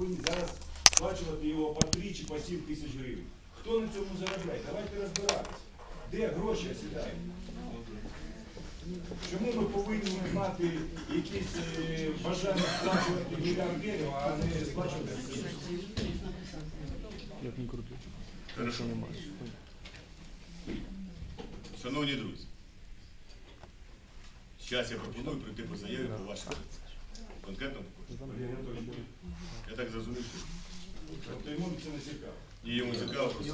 повинні зараз сплачувати його по 3 чи по 7 тисяч гривень. Хто на цьому заробляє? Давайте розбиратися. Де гроші осідають? Чому ми повинні мати якісь е, бажання сплачувати мільярдерів, а не сплачувати? Хорошо. Шановні друзі, зараз я пропоную прийти по заяві по вашій. Конкретно Анатолійович, Я так зрозумів, Тобто йому це не цікаво. і йому цікаво про це.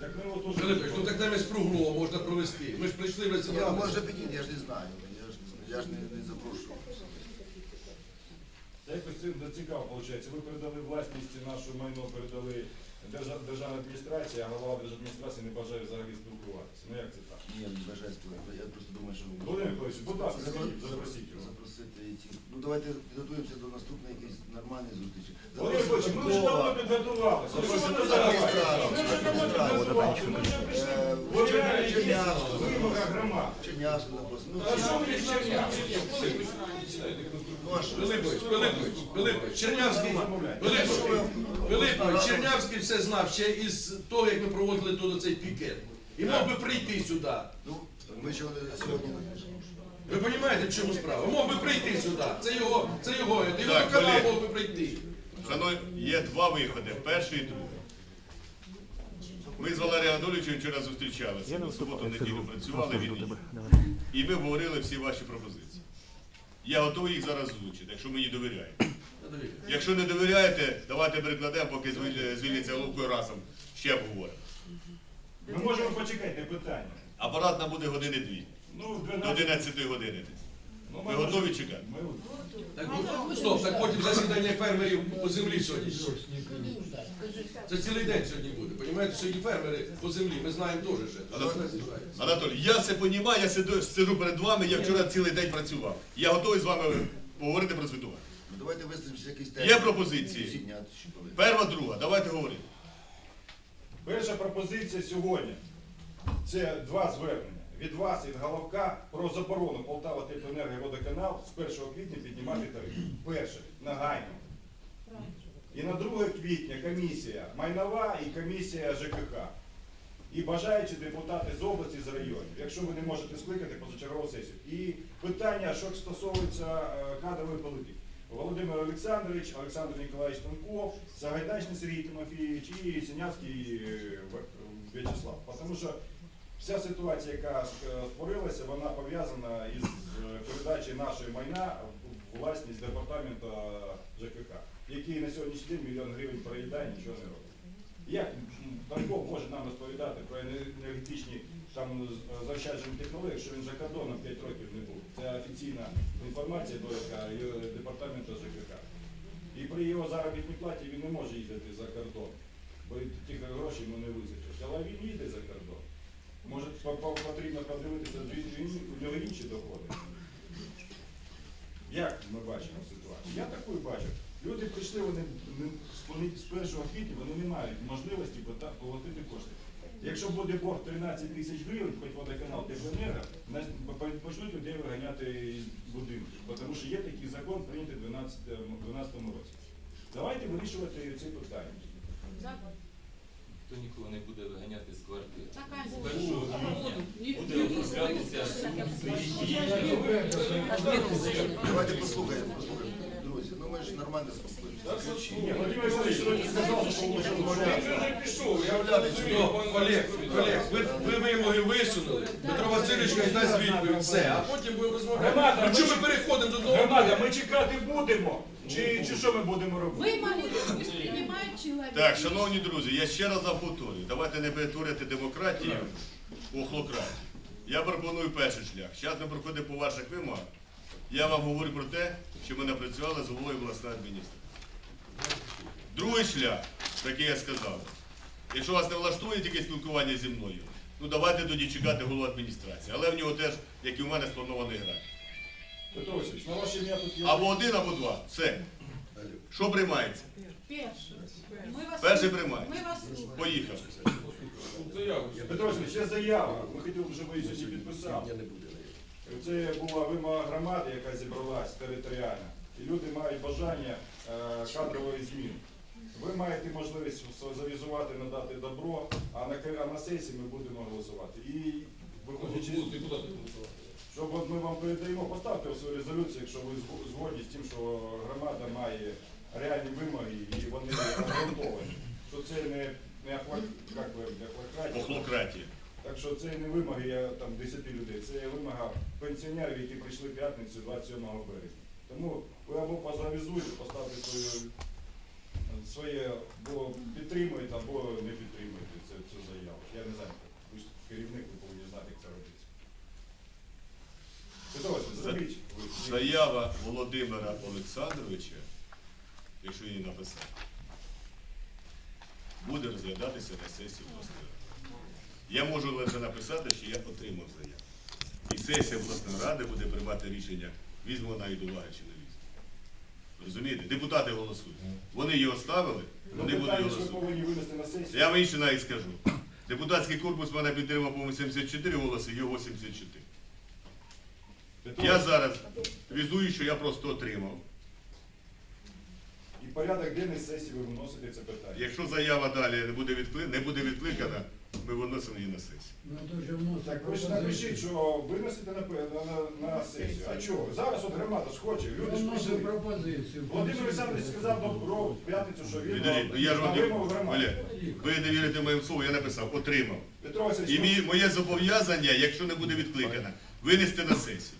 Так ми його теж... Филиппович, ну так там із круглого можна провести. Ми ж прийшли в Я розібралися. може підійти, я ж не знаю. Я ж, я ж не, не запрошував. Та якось це не цікаво виходить. Ви передали власність нашу майно, передали державна адміністрація, а голова держадміністрації не бажає взагалі спілкуватися. Ну як це так? Ні, не бажаю спілкуватися. Я просто думаю, що Володимир Миколаївич, будь ласка, скажіть, запросіть його. запросити і ці. Ну давайте підготуємося до наступної якоїсь нормальної зустрічі. Володимир Миколаївич, ми вже давно підготувалися. Ну, що ви не заговорюєте? Ми вже давно підготувалися. Ми вже пішли реальність вимога громад. Чернявську запросимо. Ну, А що ви ну а що? Филиппович, Филиппович, Филиппович, Чернявський, Филиппович, Чернявський все знав ще із того, як ми проводили тут цей пікет. І мог би прийти сюди. Ну, ми вони сьогодні Ви розумієте, в чому справа? Мог би прийти сюди. Це його, це його, його Так, канал мог би прийти. Шановні, є два виходи, перший і другий. Ми з Валерієм Анатолійовичем вчора зустрічалися. Ми в суботу неділю працювали він. і. І ми обговорили всі ваші пропозиції. Я готовий їх зараз озвучити, якщо мені довіряєте. Якщо не довіряєте, давайте перекладемо, поки звільниться лукою разом. Ще обговоримо. Ми можемо почекати, питання. Апарат нам буде години дві. Ну, До 12. 11 години десь. Ну, Ви ми готові чекати? Ми Так, ну, стоп, так потім засідання фермерів по землі сьогодні. Це цілий день сьогодні буде. Понімаєте, сьогодні фермери по землі, ми знаємо теж ще. Анатолій, Анатолій, я це розумію, я сиду, сиджу перед вами, я вчора цілий день працював. Я готовий з вами поговорити про звітування. Ну давайте визначимося якийсь Є пропозиції? Всі дня, чи коли. Перша, друга, давайте говорити. Перша пропозиція сьогодні це два звернення від вас від Головка про заборону Полтава Теплоенерго і водоканал з 1 квітня піднімати тариф. Перше, нагайно. І на 2 квітня комісія майнова і комісія ЖКХ. І бажаючі депутати з області, з районів, якщо ви не можете скликати позачергову сесію. І питання, що стосується е, кадрової політики. Володимир Олександрович, Олександр Ніколаївич Танков, Сагайдачний Сергій Тимофійович і Синявський е, В'ячеслав. Тому що вся ситуація, яка е, створилася, вона пов'язана із е, передачею нашої майна в власність департаменту ЖКХ, який на сьогоднішній день мільйон гривень проїдає, нічого не робить. Як м, може нам розповідати про енергетичні там з- заощаджені технології, якщо він за кордоном 5 років не був? Це офіційна інформація довідка департаменту ЖКХ. І при його заробітній платі він не може їздити за кордон, бо тих грошей йому не вистачить. Але він їде за кордон. Може по- по- потрібно подивитися, у нього інші доходи. Як ми бачимо ситуацію? Я таку бачу. Люди прийшли, вони з пони- 1 квітня вони не мають можливості поплатити кошти. Якщо буде борг 13 тисяч гривень, хоч водоканал Теплоенерго, почнуть людей виганяти із будинків, тому що є такий закон прийнятий в 2012 році. Давайте вирішувати ці питання. Ніхто нікого не буде виганяти з квартир. Така З 1 квітня буде оформлятися Давайте послухаємо, послухаємо. Друзі, ну ми ж нормально Олег, Олег, ви, ви вимоги висунули. Петро Васильович хай дасть відповідь, все, а потім будемо розмовляти. Ну ми чому ми переходимо до того? Громада, ми чекати будемо? Чи, чи що ми будемо робити? Вымоги пусть принимает человек. Так, шановні друзі, я ще раз повторюю, давайте не перетворювати демократію у охлократію. Я пропоную перший шлях. Зараз ми проходимо по ваших вимогах. Я вам говорю про те, що ми напрацювали з головою обласної адміністрації. Другий шлях, такий я сказав, якщо вас не влаштує тільки спілкування зі мною, ну давайте тоді чекати голову адміністрації. Але в нього теж, як і в мене, спланований графік. Петро Васильович, на ваше ім'я тут є. Або один, або два. Все. Що приймається? Перший. Мы вас Перший слушаем. приймає. Мы вас слушаем. Поїхали. Петро Васильович, є заява. Ми хотіли, б, щоб ви її сьогодні підписали. Це була вимога громади, яка зібралась територіально. і люди мають бажання е, кадрової зміни. Ви маєте можливість завізувати, надати добро, а на, а на сесії ми будемо голосувати. І виходячи, з-. Щоб от ми вам передаємо, поставте у свою резолюцію, якщо ви зго- згодні з тим, що громада має реальні вимоги і вони обґрунтовані. Що це не, не не Так що це не вимоги я, там 10 людей, це вимога пенсіонерів, які прийшли в п'ятницю 27 березня. Тому ви або позавізуєте, поставте свою, своє, або підтримуєте, або не підтримуєте цю, цю заяву. Я не знаю, ви ж керівник, ви повинні знати, як це робиться. Петро Васильович, зробіть. ви. Заява Володимира Олександровича, якщо її написати, буде розглядатися на сесії обласної ради. Я можу лише написати, що я отримав заяву. І сесія обласної ради буде приймати рішення, візьме вона її до уваги чи не візьме. Розумієте? Депутати голосують. Вони її оставили, Ну, вони будуть голосувати. Я вам інше навіть скажу. Депутатський корпус мене підтримав, по-моєму, 74 голоси, його 84. Я зараз візую, що я просто отримав. І порядок денний сесії ви виносите це питання. Якщо заява далі не буде, відкли... не буде відкликана, ми виносимо її на сесію. Ну, то Так ви ж напишіть, що виносите на, на, на, на сесію. А чого? Зараз от громада ж хоче, люди ж прийшли. пропозицію. Володимир Олександрович сказав добро в п'ятницю, що він Підождіть, ну я ж вам вимогу не... громади. Ви не вірите моїм слову, я написав, отримав. Петро Васильович, І ну, мій, моє зобов'язання, якщо не буде відкликано, винести на сесію.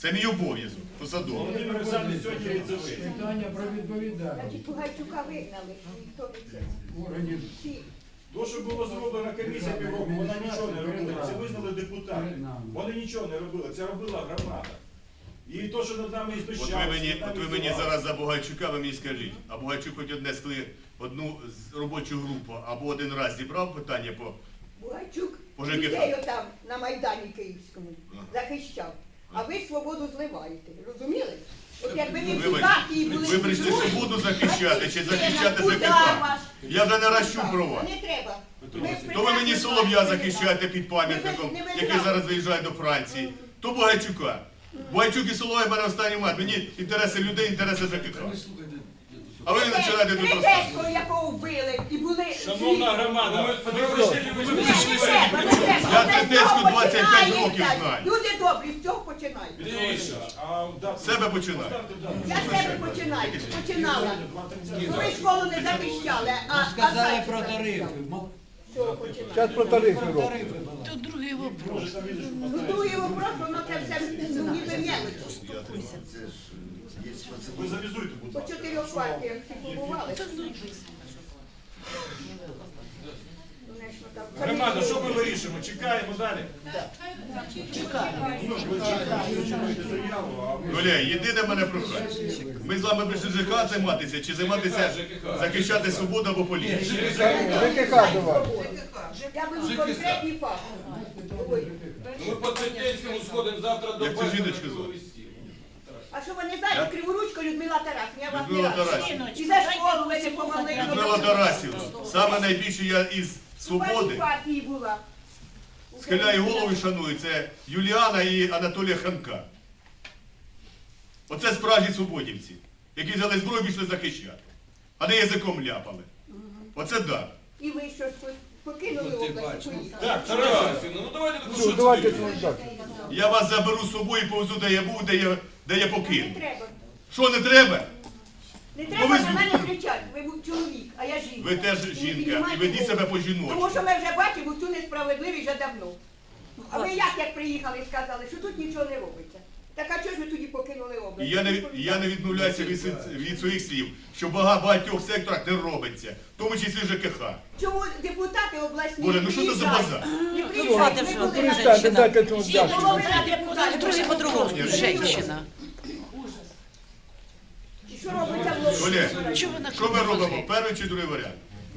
Це мій обов'язок, посадовий. Володимир Олександрович сьогодні відзове. Питання про відповідальність Значить, Пугайчука вигнали, ніхто не це. органів То, що було зроблено комісія півроку, вона нічого не робила. Це визнали депутати. Вони нічого не робили, це робила громада. І то, що над нами От ви мені, от ви мені зараз за Бугайчука, ви мені скажіть, а Бугайчук хоч одне скли одну з- робочу групу або один раз зібрав питання по Бугайчук По ЖКХ. людей отам на Майдані Київському захищав. А ви свободу зливаєте, розуміли? От якби ви в і були ви прийшли дружні, свободу захищати чи захищати удар ваш. Я вже не ращу вас. Не треба. Ми То ви мені прекрасно Солов'я знаємо, захищаєте під пам'ятником, Не ви- не ви який зараз виїжджає до Франції. То Бугайчука. Бугайчук і Соловей мене останній мат. Мені інтереси людей, інтереси ЖКХ. Ви слухайте, А ви починаєте тут розказувати. Критецького, якого вбили, і були... Шановна громада, ми не треба, не треба. Я цього 25 років знаю. Люди добрі, з цього починають. Петро а З себе починаю. Я з тебе починаю, починала. Сьогодні, 2.30. Ви школу не захищали, а сказали про тарифи. Зараз про тарифи. Може, там візочку Ну, другий вопрос, воно це все ну, ніби мелочі. Ви завізуйте, будь По ласка. чотирьох партіях всі побували. Конечно, там Громада, що ми вирішимо? Чекаємо далі. Ну, ви чекаєте заяву, а ми... Оля, єдине мене прохання. Ми з вами прийшли ЖК займатися чи займатися захищати свободу або політику? Я беру конкретні факти. Ой. Ми по Цвітецькому сходимо завтра до Як цю жіночку звати? А що ви не знаєте, Криворучко Людмила Тарасівна, я вас не Людмила. Тарасівна. І за школу ви не помогли. Людмила Тарасівна, саме найбільше я із У свободи партії була. схиляю голову і шаную. Це Юліана і Анатолія Ханка. Оце справжні свободівці, які взяли зброю і пішли захищати, а не язиком ляпали. Оце так. І ви щось покинули Ну, область і поїхали. Так, Тарасівна, ну давайте таку що Я вас заберу з собою і повезу, де я був, де я, де я Не треба. Що не треба? Не Ну, треба ви на мене кричати. Ви був чоловік, а я жінка. Ви теж жінка, і ведіть себе по Тому що ми вже бачимо цю несправедливість вже давно. А ви як, як приїхали і сказали, що тут нічого не робиться? Так а чого ж ви тоді покинули область? я не, я не відмовляюся від, від своїх слів, що в багатьох секторах не робиться, в тому числі ЖКХ. Чому депутати обласні Боже, ну що це за приїжджають? базар? Не приїжджають, Хватит, не були ты на женщина. Половина депутатів. Друзі по-другому. Женщина. Що робиться в області? Оля, ви на що ми робимо? Перший чи другий варіант?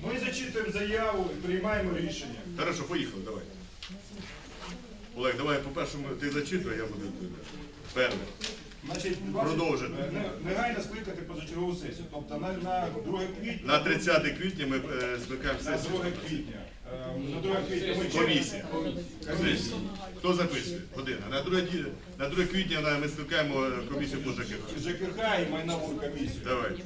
Ми зачитуємо заяву і приймаємо рішення. Хорошо, поїхали, давай. Олег, давай по першому ти зачитуй, а я буду відповідати. Перше. Значить, Продовжити. е, не- Негайно скликати позачергову сесію. Тобто на, на 2 квітня. На 30 квітня ми е, скликаємо На 2 сесію. квітня На 2 квітня ми Комісія. Скажіть, Хто записує? Година. На 2, на 2 квітня на- ми скликаємо е, комісію по ЖКХ. ЖКХ і майнову комісію. Давайте.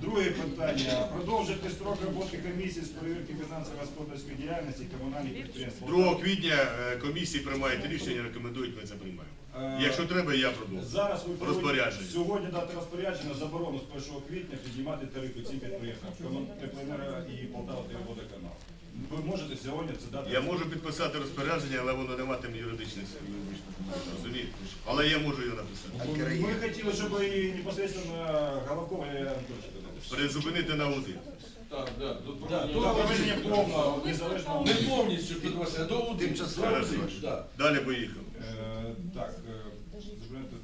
Друге питання. Продовжити строк роботи комісії з перевірки фінансово-господарської діяльності комунальних підприємств. 2 квітня е, комісії приймають рішення, рекомендують, ми це приймаємо. Якщо треба, я продовжу. Зараз ви повинні Розпорядження. сьогодні дати розпорядження заборону з 1 квітня піднімати тарифи цим підприємствам. Комун- Теплоенерго і Полтава Водоканал. Ви можете сьогодні це дати? Я можу підписати розпорядження, але воно не матиме юридичних сил. Розумієте? Але я можу його написати. Ми хотіли, щоб і непосредственно Головкова і Анатольовича додати. Призупинити на аудит. Так, да, тут Да, До проведення повного незалежного Не повністю під вас, а до аудиту. Тимчасово. Далі поїхав. Е, Так, е,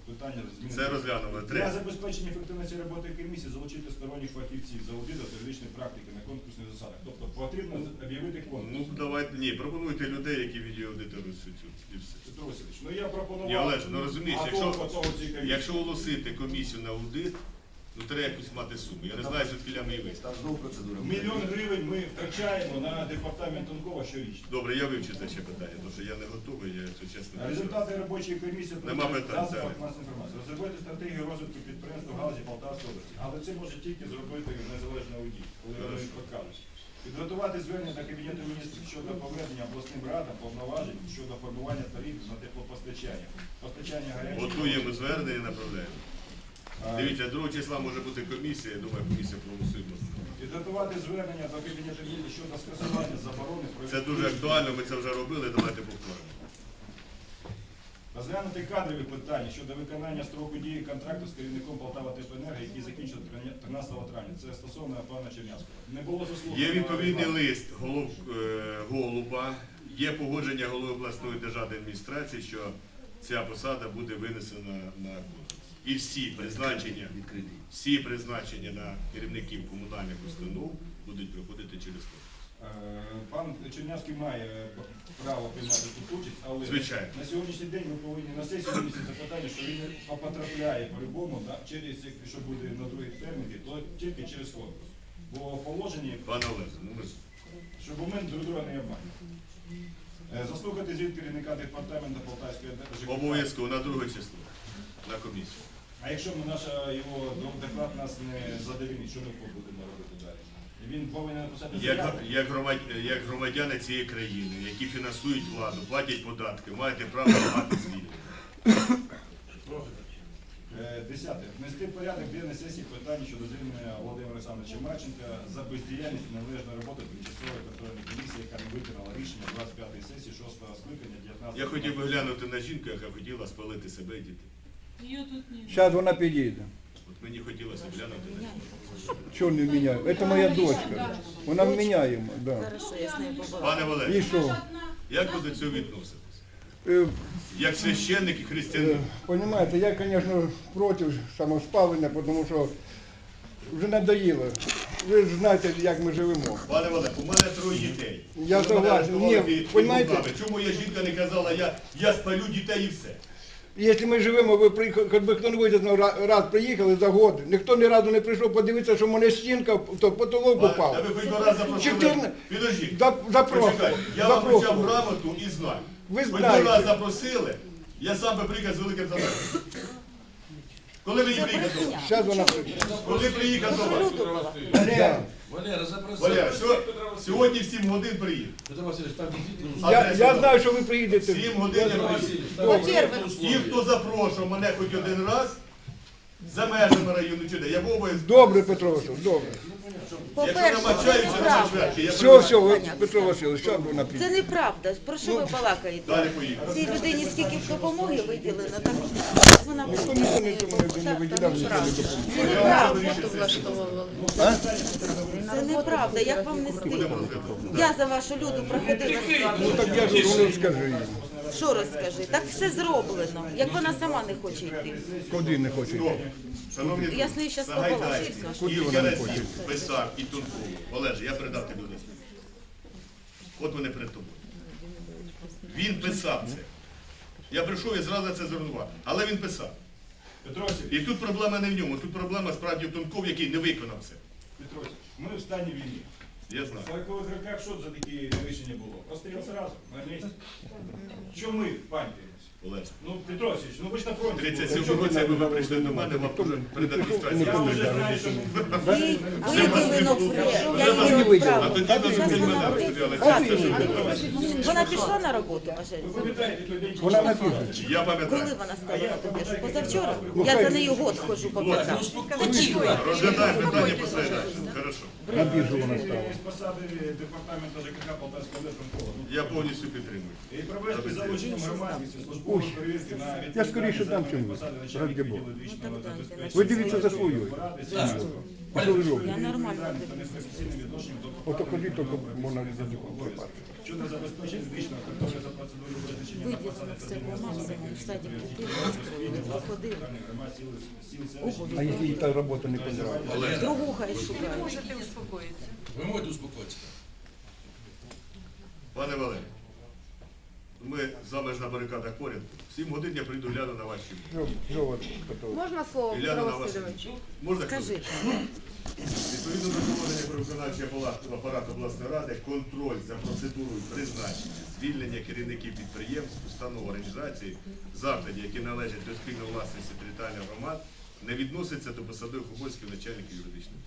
питання зміни. Це розглянули. Для забезпечення ефективності роботи комісії залучити сторонніх фахівців за аудиту та юридичної практики на конкурсних засадах. Тобто потрібно об'явити конкурс. Ну давайте ні, пропонуйте людей, які відеоаудиторують всю цю і все. Петро Васильович, ну я пропонував. Ні, Олеж, ну розумієш, якщо- цієї комісії? Якщо оголосити комісію на аудит, ну треба якусь мати суму. Я не знаю, звідки ми її вийти. Там знову процедура. Мільйон гривень ми втрачаємо на департамент Тонкова щорічно. Добре, я вивчу це ще питання, тому що я не готовий, я це чесно. А Результати робочої комісії Нема питань, інформації. Розробити стратегію розвитку підприємств у галузі Полтавської області. Але це може тільки зробити незалежний аудит, коли вони Хорошо. Підготувати звернення до Кабінету міністрів щодо повернення обласним радам повноважень щодо формування тарифів на теплопостачання. Постачання гарячої. Готуємо звернення і направляємо. Дивіться, 2 числа може бути комісія, я думаю, комісія проголосує. Підготувати звернення до Кабінету міністрів щодо скасування заборони про Це дуже актуально, ми це вже робили, давайте повторимо. Розглянути кадрові питання щодо виконання строку дії контракту з керівником Полтава Теплоенерго, який закінчив 13 травня. Це стосовно пана Чернявського. Не було заслуги. Є відповідний лист голов, е, голуба, є погодження голови обласної державної адміністрації, що ця посада буде винесена на конкурс. І всі призначення, всі призначення на керівників комунальних установ будуть проходити через конкурс. Е, Пан Чернявський має право приймати тут участь, але Звичайно. на сьогоднішній день ми повинні на сесію винести запитання, що він потрапляє по-любому, да, через, якщо буде на другий термін, то тільки через конкурс. Бо в положенні Пане Олеже, ну ми щоб ми друг друга не обманювали. Е, Заслухати звіт керівника департаменту Полтавської ЖКХ. обов'язково на друге число на комісію. А якщо ми наша його доклад нас не задовільнить, що ми будемо робити далі? Він повинен написати Як, заяву. як, громадяни, як громадяни цієї країни, які фінансують владу, платять податки, маєте право мати звільнення. Е, Десяте. Внести в порядок денний сесії питання щодо звільнення Володимира Олександровича Марченка за бездіяльність і неналежної роботи тимчасової контрольної комісії, яка не виконала рішення 25-ї сесії 6-го скликання 19 Я хотів би глянути на жінку, яка хотіла спалити себе і дітей. Ее тут нет. Зараз вона підійде. От мені хотілося глянути на жінку. Чого не міняє? Це моя дочка. Вона вміняємо, да. Хорошо, я з нею побула. Пане І Валерій, що? як ви до цього відноситесь? Е, Як священник і е, християнин? Понимаете, я, конечно, проти самоспалення, тому що вже надоїло. Ви ж знаєте, як ми живемо. Пане Валерій, у мене троє дітей. Я Ви мене согласен. арештували Ні, під- під понімаєте? Лугами. Чому моя жінка не казала, я, я спалю дітей і все? Якщо ми живемо, ви приїхали, хоч би хто не вийде раз приїхали за год, ніхто ні разу не прийшов подивитися, що в мене стінка, то потолок упав. Та ви хоч рази запросили. Чотирна- Підождіть. За- Запросили. Почекайте, я вам почав грамоту і знаю. Ви Хоч знаєте. раз запросили, я сам би приїхав з великим задоволенням. Коли ви її приїхали до вас? Зараз вона прийде. Коли приїхав до вас? Да. Валера, запроси. Валера, що, сьогодні в 7 годин приїде. Петро Васильович, там дійсно. Я, я знаю, що ви приїдете. 7 годин я приїду. Ті, хто запрошував мене хоч один раз, за межами району чи де, я був обов'язково. Добре, Петро Васильович, добре. Якщо По-перше, це неправда. Все, все, ви, Петро Васильович, зараз вона Це неправда. Про що ви балакаєте? Далі поїхали. Цій людині скільки б допомоги виділено, так вона Ніхто ніхто не тому не- не виділяв, ніхто не допомог. Це неправда. Це неправда, як вам не стидно? Я за вашу люду проходила Ну так я ж говорю, скажи їй. Що розкажи? Так все зроблено. Як вона сама не хоче йти. Куди не хоче йти? Шановні Я з нею щас побалакаю. Куди вона не разів хоче? писав і Тункову. Олеже, я передав тобі лист. От вони перед тобою. Він писав це. Я прийшов і зразу це зруйнував. Але він писав. Петро І тут проблема не в ньому, тут проблема справді в Тунков, який не виконав це. Петро ми в стані війни. Я знаю. В 40-х роках що за такі рішення було? Постріл сразу, на місці. Чому ми панькаємось? Олег. Ну, Петро Васильович, ну ви ж на фронті. були. 37 році, якби ви прийшли до мене, вам дуже перед адміністрацією Я вже знаю, що Ви відправила. А тоді навіть вона мене розстріляли. Вона пішла на роботу, ви пам'ятаєте той Вона коли напише. Я Коли вона стала на тобі? Що Позавчора? Я за нею год ходжу по бокам. спокійно. Питання по своїй Хорошо. На біржу вона стала. з посади департаменту ЖКХ Полтавського Я повністю підтримую. І провести залученням громадськості службової на Я скоріше дам, чим ви. Ради Бога. Ви дивіться за свою. Що ви робите? Я нормально Ото ходіть, тільки можна язиком припати. Щодо забезпечення збільшеного контролю за процедурою визначення на Виділено все по максимуму, в сіл селищ. А якщо їй та робота не подобається? Другу хай шукає. Ви можете успокоїтися. Пане Валерій, ми з вами ж на барикадах поряд. В 7 годин я прийду гляну на ваші. Можна слово, Петро. Васильович? Можна Скажи. Відповідно до положення про виконавчий апарат- апарат обласної ради, контроль за процедурою призначення, звільнення керівників підприємств, установ організацій, закладів, які належать до спільної власності територіальних громад, не відноситься до посадових обов'язків начальників юридичних.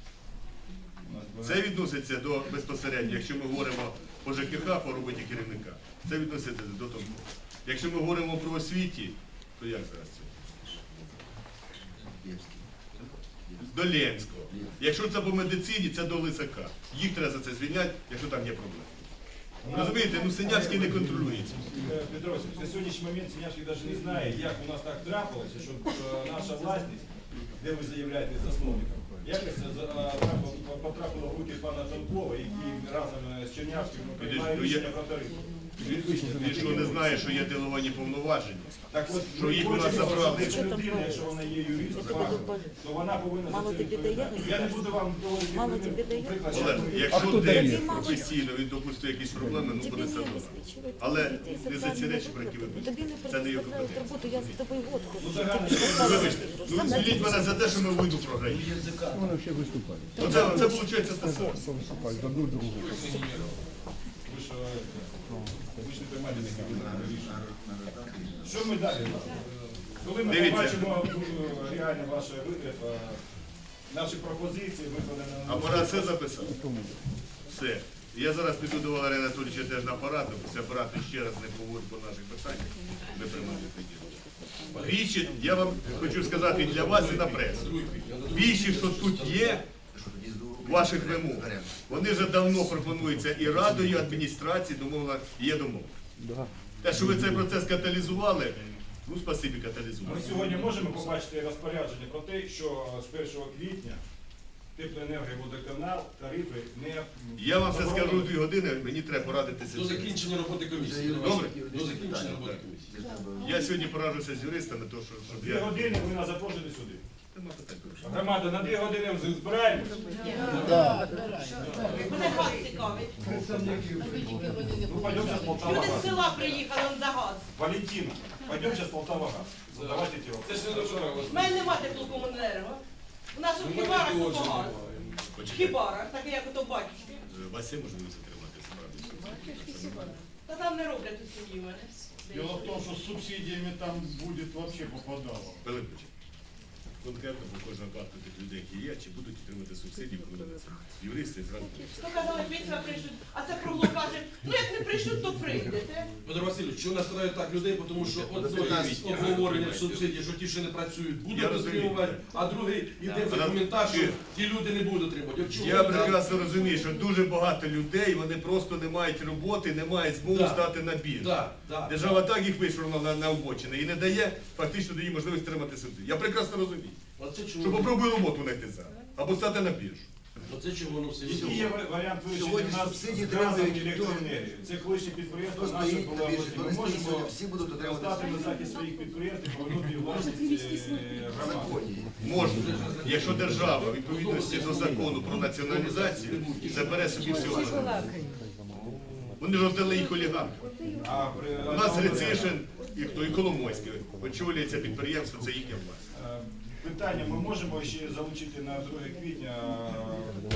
Це відноситься до безпосередньо, якщо ми говоримо по ЖКХ, по роботі керівника, це відноситься до того. Якщо ми говоримо про освіті, то як зараз це? До Ленського. Якщо це по медицині, це до Лисака. Їх треба за це звільняти, якщо там є проблеми. Розумієте, ну Синявський не контролюється. Е, Петро на сьогоднішній момент Синявський навіть не знає, як у нас так трапилося, що е, наша власність, де ви заявляєте засновником, якось е, потрапила в руки пана Танкова, який разом з Чернявським приймає Ну, рішення про тарифи. Він що не знає, що є деловані повноваження. Так от, Що їх у нас забрали. ця людина, якщо вона є юристом, то вона повинна Мало за це тобі дає, відповідати. Я не буду вам Мало примір, тобі дає? приклад, Олег, якщо десь професійно він допустив якісь проблеми, ну буде не все добре. Але не за ці речі, про які ви виплатами. Тобі не. Це не є предоставляють компетенція. роботу, я за тобою год ходжу. Ну, щоб ти поставила Вибачте, ну Сам звільніть мене за те, що ми вийду в програмі. Ще виступає. Оце, це виходить. Виступає з одну другу. Ви що, е, рішення. Що ми далі? Коли ми Дивіться. побачимо е, реально ваш вигляд, е, наші пропозиції викладені на Апарат все записав? Все. Я зараз піду до Валерія Анатолійовича теж на апарат, після апарату ще раз не поговорю по наших питаннях, не приймати тоді. Більше, я вам хочу сказати і для вас, і на пресу. Більше, що тут є, ваших вимог, вони вже давно пропонуються і радою, і адміністрацією, домовлена, є домов. Да. Те, що ви цей процес каталізували, ну спасибі каталізували. Ми сьогодні можемо побачити розпорядження про те, що з 1 квітня теплоенерго і водоканал тарифи не Я вам це скажу дві години, мені треба порадитися. До з закінчення роботи комісії. Добре. До закінчення роботи комісії. Я сьогодні поражуся з юристами, то що, щоб Дві я... години ви нас запрошуєте сюди. Громада, на дві години збираємось. Мене газ цікавить. Ну, пойдем сейчас Полтава Люди з газ. села приїхали он за газ. Валентина, пойдем сейчас Полтава газ. Задавайте эти Це вопросы. не. У мене нема теплокомуненерго. У нас у хібарах тут газ. В хібарах, так як ото батюшки. Е, У вас є можливість отримати справді? Та там не роблять у сім'ї мене. Дело в том, что с субсидиями там будет вообще попадало. Пилипович, конкретно по кожному випадку тих людей, які є, чи будуть отримати субсидії, коли вони це юристи зразу. То казали, після прийшуть, а це кругло каже, ну як не прийшуть, то прийдете. Петро Васильович, що настраюють так людей, тому що одно із обговорення субсидій, що ті, що не працюють, будуть отримувати, а другий іде Але- коментар, що ті люди не будуть отримувати. От чому Я так? прекрасно розумію, що дуже багато людей, вони просто не мають роботи, не мають змогу Да. стати на. Да, да. Держава так їх вишвырнула на, на обочини і не дає фактично дає можливість отримати субсидії. Я прекрасно розумію. Оце Що чого, попробуй роботу знайти зараз. Або стати на біржу. оце чого воно все Який є ва- варіант вирішення Сьогодні в нас субсидії тримають і? Це колишні підприємства Хто наші на біржі, Ми можемо всі будуть отримувати стати на захист своїх підприємств і повернути власність е, громади. Законі. Можна, якщо держава в відповідності до закону про націоналізацію забере собі всього. Вони ж роздали їх олігархам. А при У нас Грицишин і хто і Коломойський очолює це підприємство, це їхня власність. Е, Питання ми можемо ще залучити на 2 квітня е,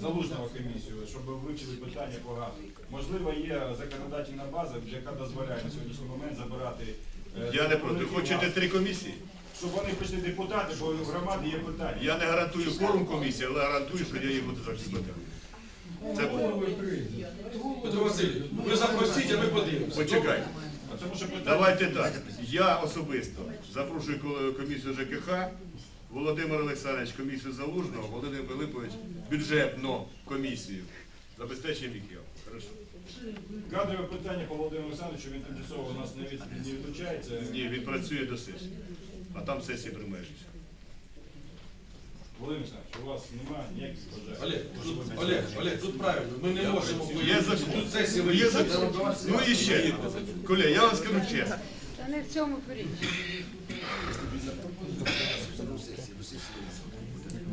залужного комісію, щоб вивчили питання по газу. Можливо, є законодательна база, яка дозволяє на сьогоднішній момент забирати. е, Я не проти. Хочете газ. три комісії? Щоб вони прийшли депутати, бо в громаді є питання. Я не гарантую форум комісії, але гарантую, що я її буду захистити. Це буде. Петро Васильович, ви запросіть, а ми подивимося. Почекайте. Тому що питання Давайте так. Я особисто запрошую ко- комісію ЖКХ, Володимир Олександрович комісію залужного, Володимир Пилипович бюджетну комісію. Забезпечення віків. Хорошо. Кадрове питання по Володимиру Олександровичу, він тимчасово у нас не, від, не відключається. Ні, він працює до сесії. А там сесія приймає рішення. Володимир Олександрович, у вас немає ніяких бажань. Олег, тут, Олег, Олег, тут правильно, ми не можемо Є закон. Тут сесія Є закон. Ну і ще. Коля, я вам скажу чесно. Та не в цьому поріч.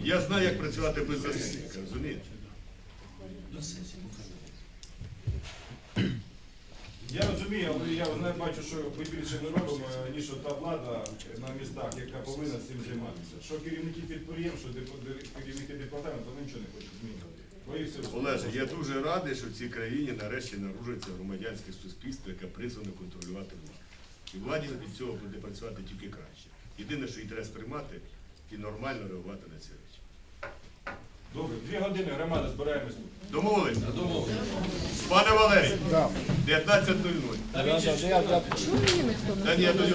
Я знаю, як працювати без засідника, розумієте? Я розумію, але я не бачу, що ми більше не робимо, ніж та влада на містах, яка повинна цим займатися. Що керівники підприємств, що керівники департаменту, вони нічого не хочуть змінювати. Олеже, я дуже радий, що в цій країні нарешті народжується громадянське суспільство, яке призване контролювати владу. І владі від цього буде працювати тільки краще. Єдине, що їй треба сприймати і нормально реагувати на речі. Добре, дві години громада збираємось тут. Домовились? Домовились. Пане Валерій, Да. 19.00. Да, да, я- я- Та ні, я тоді.